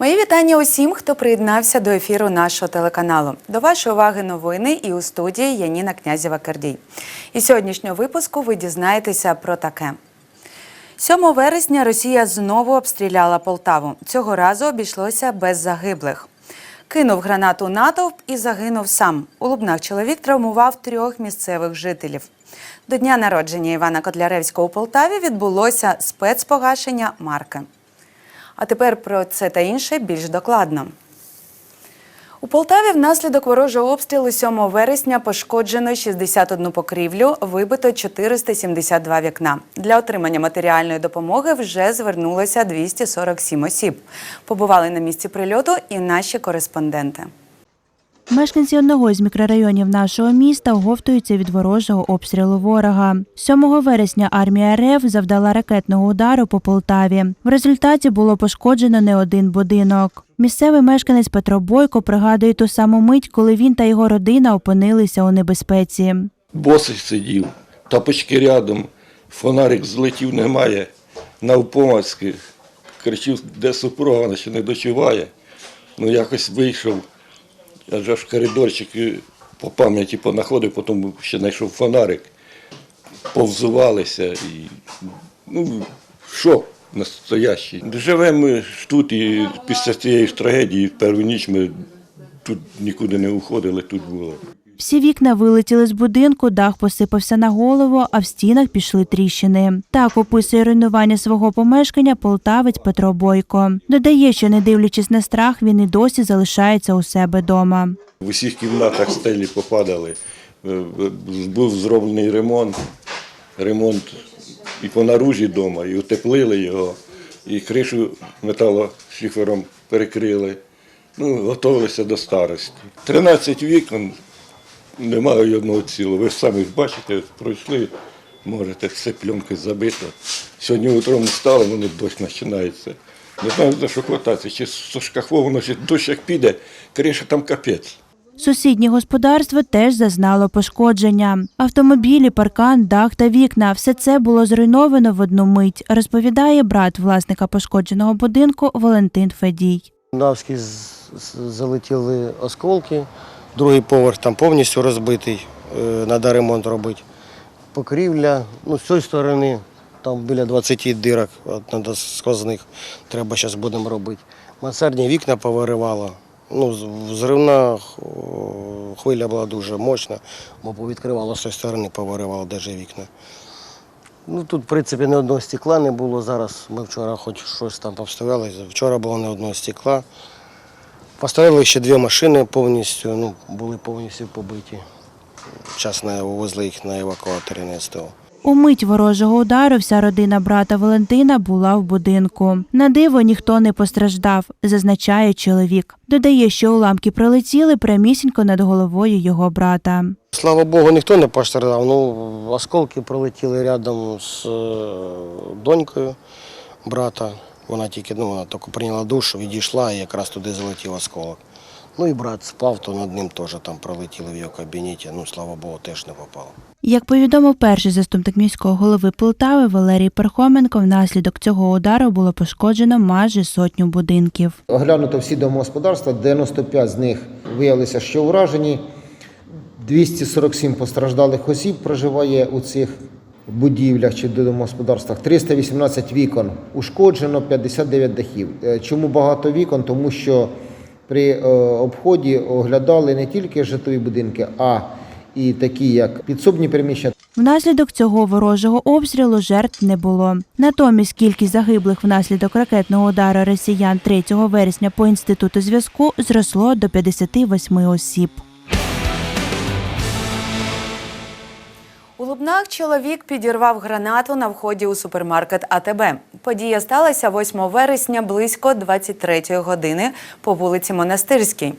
Мої вітання усім, хто приєднався до ефіру нашого телеканалу. До вашої уваги новини і у студії Яніна Князєва Кердій. Із сьогоднішнього випуску ви дізнаєтеся про таке. 7 вересня Росія знову обстріляла Полтаву. Цього разу обійшлося без загиблих. Кинув гранату натовп і загинув сам. У Лубнах чоловік травмував трьох місцевих жителів. До дня народження Івана Котляревського у Полтаві відбулося спецпогашення марки. А тепер про це та інше більш докладно. У Полтаві внаслідок ворожого обстрілу 7 вересня пошкоджено 61 покрівлю, вибито 472 вікна. Для отримання матеріальної допомоги вже звернулося 247 осіб. Побували на місці прильоту і наші кореспонденти. Мешканці одного з мікрорайонів нашого міста оговтуються від ворожого обстрілу ворога. 7 вересня армія РФ завдала ракетного удару по Полтаві. В результаті було пошкоджено не один будинок. Місцевий мешканець Петро Бойко пригадує ту саму мить, коли він та його родина опинилися у небезпеці. Босий сидів, тапочки рядом, фонарик злетів, немає. Навпомацьки. Кричив, де супруга, вона ще не дочуває. Ну якось вийшов, аж в коридорчик по пам'яті понаходив, потім ще знайшов фонарик, повзувалися і ну, шок настоящий. Живемо ми ж тут і після цієї трагедії, в першу ніч ми тут нікуди не уходили, тут було. Всі вікна вилетіли з будинку, дах посипався на голову, а в стінах пішли тріщини. Так описує руйнування свого помешкання полтавець Петро Бойко. Додає, що не дивлячись на страх, він і досі залишається у себе дома. В усіх кімнатах стелі попадали. Е, е, Був зроблений ремонт, ремонт і по наружі вдома, і утеплили його, і кришу металошифером перекрили. Ну, готувалися до старості. 13 вікон, немає одного цілого. Ви ж самі бачите, пройшли, можете, все пленки забито. Сьогодні утром встали, вони дощ починається. Не знаю, за що хвататися, чи з шкафовано, чи дощ як піде, криша там капець. Сусіднє господарство теж зазнало пошкодження. Автомобілі, паркан, дах та вікна все це було зруйновано в одну мить, розповідає брат власника пошкодженого будинку Валентин Федій. Навські з- з- залетіли осколки, другий поверх там повністю розбитий, треба ремонт робити. Покрівля, ну, з цієї сторони, там біля 20 дирок от, сквозних, треба зараз будемо робити. Мансардні вікна повиривало. Ну, взривна хвиля була дуже мощна, бо повідкривало з цієї сторони, повиривало навіть вікна. Ну, тут, в принципі, ні одного стекла не було. Зараз ми вчора хоч щось там повставляли. Вчора було не одного стекла. Поставили ще дві машини повністю, ну, були повністю побиті. Зараз вивезли їх на евакуаторі на СТО. У мить ворожого удару вся родина брата Валентина була в будинку. На диво ніхто не постраждав, зазначає чоловік. Додає, що уламки прилетіли прямісінько над головою його брата. Слава Богу, ніхто не постраждав. Ну, осколки прилетіли рядом з е, донькою брата. Вона тільки ну, вона тільки прийняла душ, відійшла і якраз туди залетів осколок. Ну і брат спав, то над ним теж там пролетіли в його кабінеті. Ну, слава Богу, теж не попало. Як повідомив перший заступник міського голови Полтави Валерій Пархоменко, внаслідок цього удару було пошкоджено майже сотню будинків. Оглянуто всі домогосподарства, 95 з них виявилися, що уражені. 247 постраждалих осіб проживає у цих будівлях чи домогосподарствах. 318 вікон ушкоджено, 59 дахів. Е, Чому багато вікон? Тому що при е, обході оглядали не тільки житлові будинки, а і такі, як підсобні приміщення. Внаслідок цього ворожого обстрілу жертв не було. Натомість кількість загиблих внаслідок ракетного удару росіян 3 вересня по інституту зв'язку зросло до 58 осіб. У чоловік підірвав гранату на вході у супермаркет АТБ. Подія сталася 8 вересня близько 23 години по вулиці Монастирській.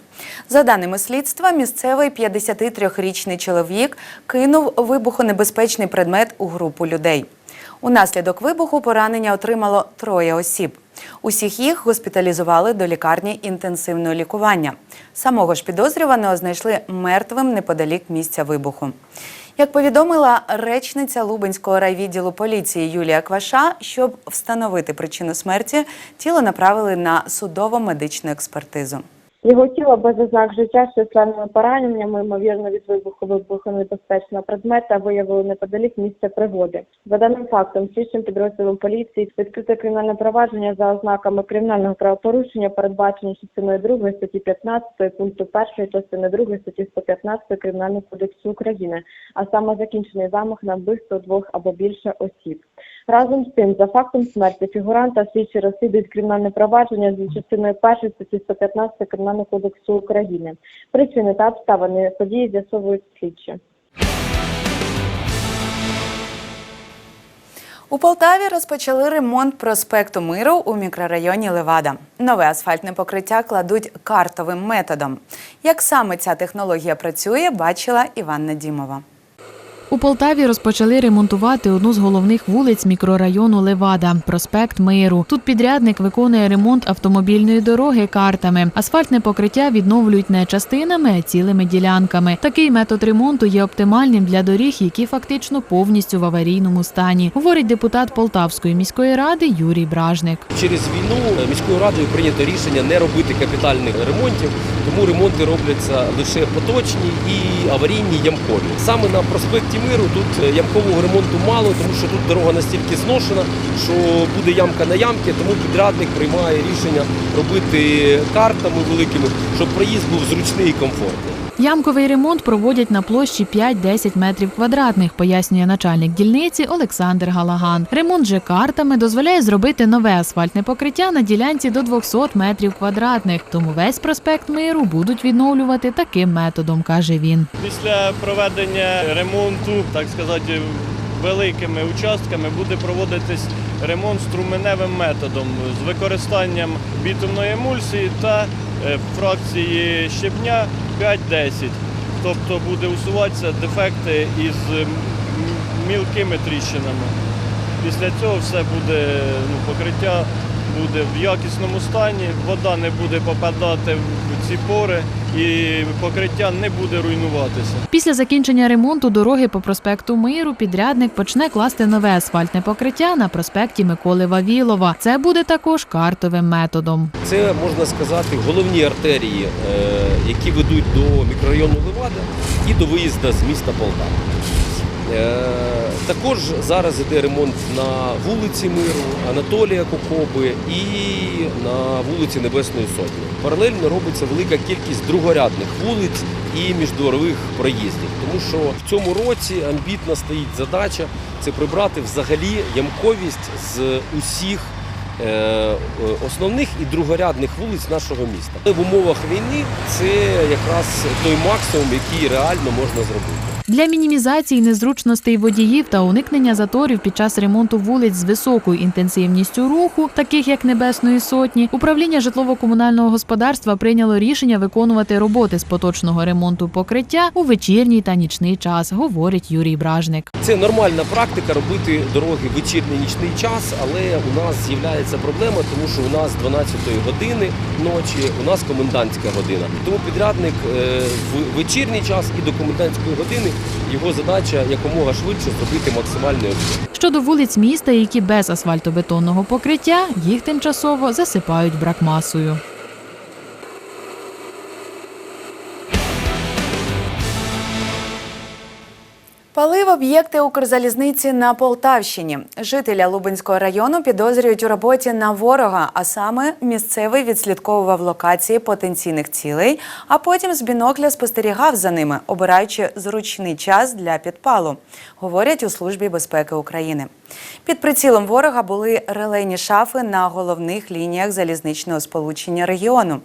За даними слідства, місцевий 53-річний чоловік кинув вибухонебезпечний предмет у групу людей. Унаслідок вибуху поранення отримало троє осіб. Усіх їх госпіталізували до лікарні інтенсивного лікування. Самого ж підозрюваного знайшли мертвим неподалік місця вибуху. Як повідомила речниця Лубенського райвідділу поліції Юлія Кваша, щоб встановити причину смерті, тіло направили на судово-медичну експертизу. Його тіло без ознак життя з численними пораненнями, ймовірно, від вибуху вибухонебезпечного предмета виявили неподалік місця пригоди. За даним фактом, слідчим підрозділом поліції відкрите кримінальне провадження за ознаками кримінального правопорушення, передбачені частиною 2 статті 15 пункту 1 частини 2 статті 115 Кримінального кодексу України, а саме закінчений замах на вбивство двох або більше осіб. Разом з тим, за фактом смерті фігуранта слідчі розслідують кримінальне провадження за частиною 1 статті 115 Кримінального кодексу України. Причини та обставини події з'ясовують слідчі. У Полтаві розпочали ремонт проспекту Миру у мікрорайоні Левада. Нове асфальтне покриття кладуть картовим методом. Як саме ця технологія працює, бачила Іванна Дімова. У Полтаві розпочали ремонтувати одну з головних вулиць мікрорайону Левада проспект Миру. Тут підрядник виконує ремонт автомобільної дороги картами. Асфальтне покриття відновлюють не частинами, а цілими ділянками. Такий метод ремонту є оптимальним для доріг, які фактично повністю в аварійному стані, говорить депутат Полтавської міської ради Юрій Бражник. Через війну міською радою прийнято рішення не робити капітальних ремонтів, тому ремонти робляться лише поточні і аварійні ямкові. Саме на проспекті Миру тут е, ямкового ремонту мало, тому що тут дорога настільки зношена, що буде ямка на ямки, тому підрядник приймає рішення робити картами великими, щоб проїзд був зручний і комфортний. Ямковий ремонт проводять на площі 5-10 метрів квадратних, пояснює начальник дільниці Олександр Галаган. Ремонт же картами дозволяє зробити нове асфальтне покриття на ділянці до 200 метрів квадратних. Тому весь проспект Миру будуть відновлювати таким методом, каже він. Після проведення ремонту, так сказати, великими участками буде проводитись ремонт струменевим методом з використанням бітумної емульсії та е, фракції щебня 5-10. Тобто буде усуватися дефекти із мілкими тріщинами. Після цього все буде ну, покриття буде в якісному стані, вода не буде попадати в ці пори і покриття не буде руйнуватися. Після закінчення ремонту дороги по проспекту Миру підрядник почне класти нове асфальтне покриття на проспекті Миколи Вавілова. Це буде також картовим методом. Це можна сказати головні артерії, е, які ведуть до мікрорайону Левада і до виїзду з міста Полтава. Е, Також зараз іде ремонт на вулиці Миру, Анатолія Кокоби і на вулиці Небесної Сотні. Паралельно робиться велика кількість другорядних вулиць і міждворових проїздів. Тому що в цьому році амбітна стоїть задача це прибрати взагалі ямковість з усіх е, е, основних і другорядних вулиць нашого міста. В умовах війни це якраз той максимум, який реально можна зробити. Для мінімізації незручностей водіїв та уникнення заторів під час ремонту вулиць з високою інтенсивністю руху, таких як Небесної Сотні, управління житлово-комунального господарства прийняло рішення виконувати роботи з поточного ремонту покриття у вечірній та нічний час, говорить Юрій Бражник. Це нормальна практика робити дороги в вечірній нічний час, але у нас з'являється проблема, тому що у нас 12 години ночі, у нас комендантська година. Тому підрядник е, в вечірній час і до комендантської години його задача якомога швидше зробити максимальний об'єм. Щодо вулиць міста, які без асфальтобетонного покриття, їх тимчасово засипають бракмасою. Палив об'єкти Укрзалізниці на Полтавщині. Жителя Лубенського району підозрюють у роботі на ворога, а саме місцевий відслідковував локації потенційних цілей, а потім з бінокля спостерігав за ними, обираючи зручний час для підпалу, говорять у Службі безпеки України. Під прицілом ворога були релейні шафи на головних лініях залізничного сполучення регіону.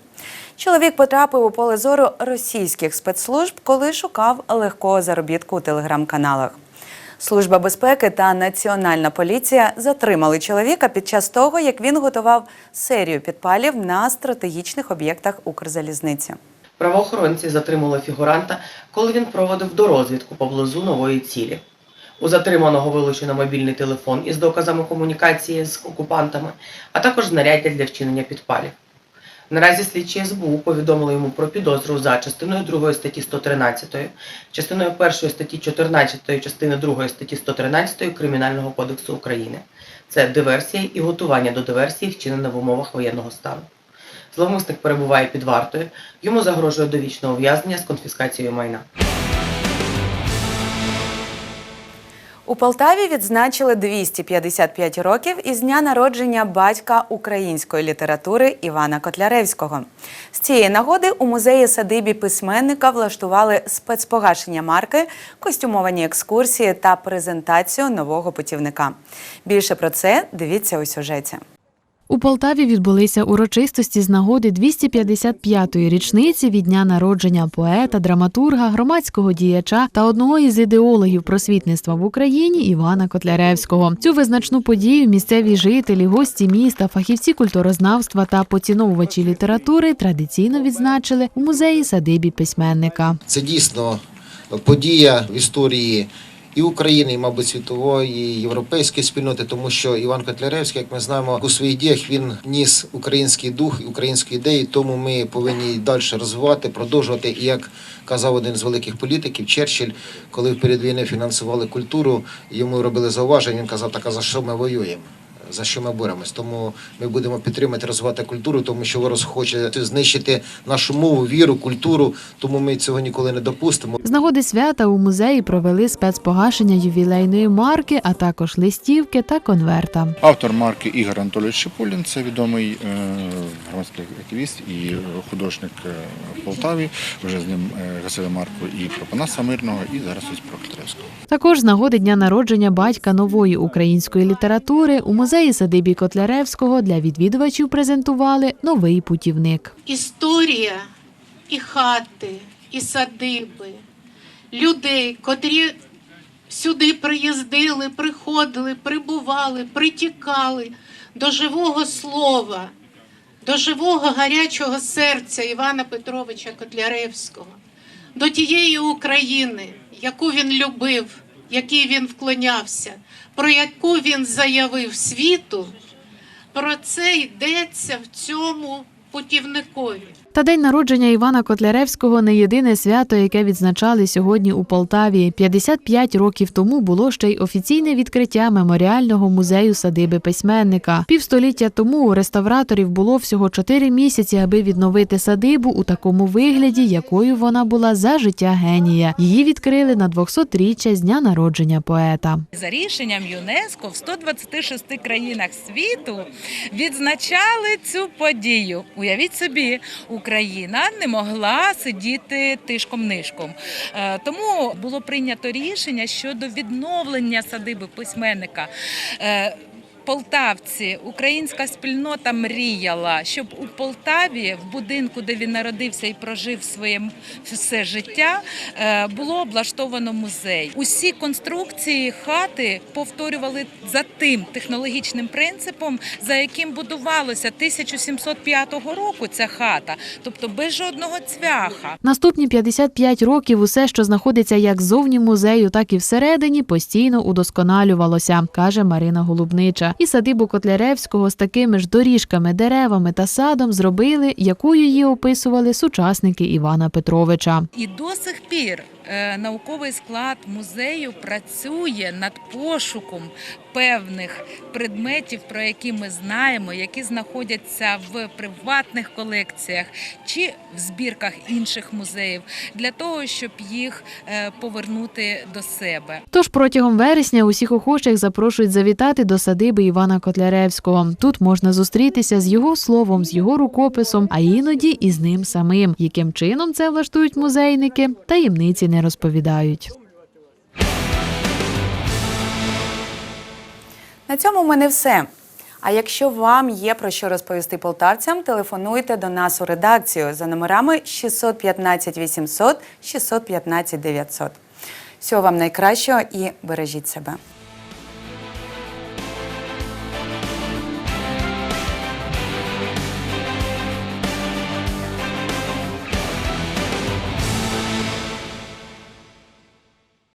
Чоловік потрапив у поле зору російських спецслужб, коли шукав легкого заробітку у телеграм-каналах. Служба безпеки та Національна поліція затримали чоловіка під час того, як він готував серію підпалів на стратегічних об'єктах Укрзалізниці. Правоохоронці затримали фігуранта, коли він проводив дорозвідку поблизу нової цілі. У затриманого вилучено мобільний телефон із доказами комунікації з окупантами, а також знаряддя для вчинення підпалів. Наразі слідчі СБУ повідомили йому про підозру за частиною 2 статті 113, частиною 1 статті 14, частиною 2 статті 113 Кримінального кодексу України. Це диверсія і готування до диверсії, вчинене в умовах воєнного стану. Зловмисник перебуває під вартою, йому загрожує довічне ув'язнення з конфіскацією майна. У Полтаві відзначили 255 років із дня народження батька української літератури Івана Котляревського. З цієї нагоди у музеї садибі письменника влаштували спецпогашення марки, костюмовані екскурсії та презентацію нового путівника. Більше про це дивіться у сюжеті. У Полтаві відбулися урочистості з нагоди 255-ї річниці від дня народження поета, драматурга, громадського діяча та одного із ідеологів просвітництва в Україні Івана Котляревського. Цю визначну подію місцеві жителі, гості міста, фахівці культурознавства та поціновувачі літератури традиційно відзначили у музеї садибі письменника. Це дійсно подія в історії і України, і, мабуть, світової, і європейської спільноти, тому що Іван Котляревський, як ми знаємо, у своїх діях він ніс український дух, українські ідеї, тому ми повинні і далі розвивати, продовжувати. І як казав один з великих політиків, Черчилль, коли в перед війни фінансували культуру, йому робили зауваження. Він казав, так а за що ми воюємо? За що ми боремось? Тому ми будемо підтримати розвивати культуру, тому що ворог хоче знищити нашу мову, віру, культуру. Тому ми цього ніколи не допустимо. З нагоди свята у музеї провели спецпогашення ювілейної марки, а також листівки та конверта. Автор марки Ігор Анатолійович Шипулін, це відомий е, громадський активіст і художник е, в Полтаві. Вже з ним е, гасили марку і про Панаса Мирного, і зараз ось про Також з нагоди дня народження батька нової української літератури у музеї садибі Котляревського для відвідувачів презентували новий путівник. історія і хати, і садиби, людей, котрі сюди приїздили, приходили, прибували, притікали до живого слова, до живого гарячого серця Івана Петровича Котляревського, до тієї України, яку він любив, якій він вклонявся, про яку він заявив світу. Про це йдеться в цьому путівникові. Та день народження Івана Котляревського не єдине свято, яке відзначали сьогодні у Полтаві. 55 років тому було ще й офіційне відкриття меморіального музею садиби письменника. Півстоліття тому у реставраторів було всього 4 місяці, аби відновити садибу у такому вигляді, якою вона була за життя генія. Її відкрили на 200-річчя з дня народження поета. За рішенням ЮНЕСКО в 126 країнах світу відзначали цю подію. Уявіть собі, Україна не могла сидіти тишком-нишком. Е, Тому було прийнято рішення щодо відновлення садиби письменника. Полтавці, українська спільнота мріяла, щоб у Полтаві, в будинку, де він народився і прожив своє все життя, е, було облаштовано музей. Усі конструкції хати повторювали за тим технологічним принципом, за яким будувалося 1705 року ця хата, тобто без жодного цвяха. Наступні 55 років усе, що знаходиться як ззовні музею, так і всередині, постійно удосконалювалося, каже Марина Голубнича. І садибу Котляревського з такими ж доріжками, деревами та садом зробили, якою її описували сучасники Івана Петровича. І до сих пір е, науковий склад музею працює над пошуком певних предметів, про які ми знаємо, які знаходяться в приватних колекціях чи в збірках інших музеїв, для того, щоб їх е, повернути до себе. Тож протягом вересня усіх охочих запрошують завітати до садиби Івана Котляревського. Тут можна зустрітися з його словом, з його рукописом, а іноді і з ним самим. Яким чином це влаштують музейники, таємниці не розповідають. На цьому в мене все. А якщо вам є про що розповісти полтавцям, телефонуйте до нас у редакцію за номерами 615 800 615 900. Всього вам найкращого і бережіть себе.